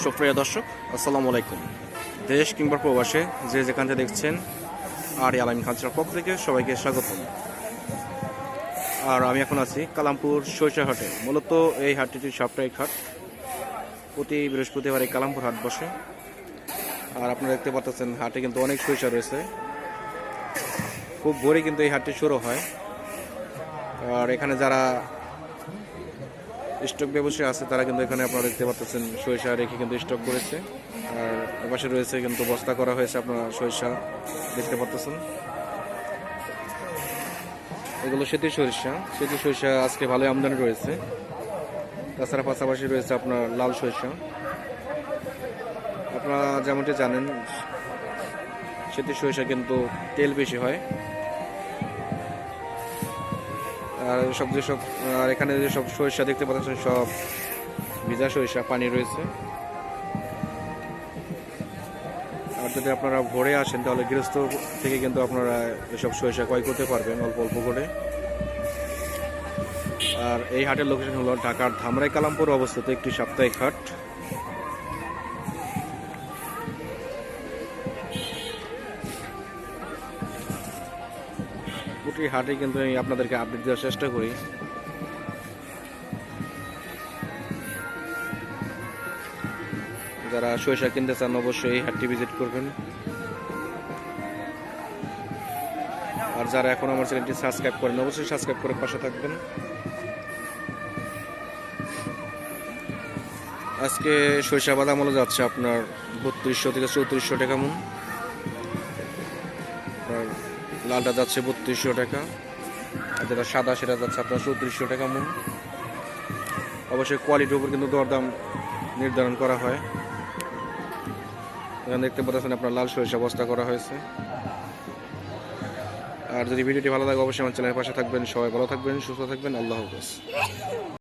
সুপ্রিয় দর্শক, আসসালামু আলাইকুম। দেশ কিংবা প্রবাসে যে যেখান থেকে দেখছেন আর আলামিন খানসার পক্ষ থেকে সবাইকে স্বাগতম। আর আমি এখন আছি কালামপুর সৈচা হাটে মূলত এই হাটটি সাপ্তাহিক হাট। প্রতি বৃহস্পতিবার এই কালামপুর হাট বসে। আর আপনারা দেখতে পাচ্ছেন হাটে কিন্তু অনেক সরিষা রয়েছে। খুব ভোরে কিন্তু এই হাটটি শুরু হয়। আর এখানে যারা স্টক ব্যবসায়ী আছে, তারা কিন্তু এখানে আপনারা দেখতে পাচ্ছেন সরিষা রেখে কিন্তু স্টক করেছে। আর এপাশে রয়েছে কিন্তু বস্তা করা হয়েছে আপনারা সরিষা দেখতে পাচ্ছেন এগুলো সেতু সরিষা। সেতু সরিষা আজকে ভালোই আমদানি রয়েছে। তাছাড়া পাশাপাশি রয়েছে আপনার লাল সরিষা। আপনারা যেমনটি জানেন, সেতু সরিষা কিন্তু তেল বেশি হয়। আর সব যেসব, আর এখানে যেসব সরিষা দেখতে পাচ্ছেন সব ভিজা সরিষা, পানি রয়েছে। আর যদি আপনারা ভোরে আসেন, তাহলে গৃহস্থ থেকে কিন্তু আপনারা এসব সরিষা ক্রয় করতে পারবেন, অল্প অল্প করে। আর এই হাটের লোকেশন হলো ঢাকার ধামরাই কালামপুর অবস্থিত একটি সাপ্তাহিক হাট। প্রতি হাটে কিন্তু আমি আপনাদেরকে আপডেট দেওয়ার চেষ্টা করি। যারা সরিষা কিনতে চান, অবশ্যই হাটটি ভিজিট করবেন। আর যারা এখন আমার চ্যানেলটি সাবস্ক্রাইব করেন অবশ্যই সাবস্ক্রাইব করে পাশে থাকবেন। আজকে সরিষা বাদাম হলো যাচ্ছে আপনার বত্রিশশো থেকে চৌত্রিশশো টাকা মন। লালটা যাচ্ছে বত্রিশশো টাকা। আর যেটা সাদা, সেটা যাচ্ছে আপনার চৌত্রিশশো টাকা মন অবশ্যই কোয়ালিটির উপর কিন্তু দরদাম নির্ধারণ করা হয়। এখানে দেখতে পাচ্ছেন আপনার লাল সরিষা বস্তা করা হয়েছে। আর যদি ভিডিওটি ভালো লাগে, অবশ্যই আমার চ্যানেলের পাশে থাকবেন। সবাই ভালো থাকবেন, সুস্থ থাকবেন। আল্লাহ হাফেজ।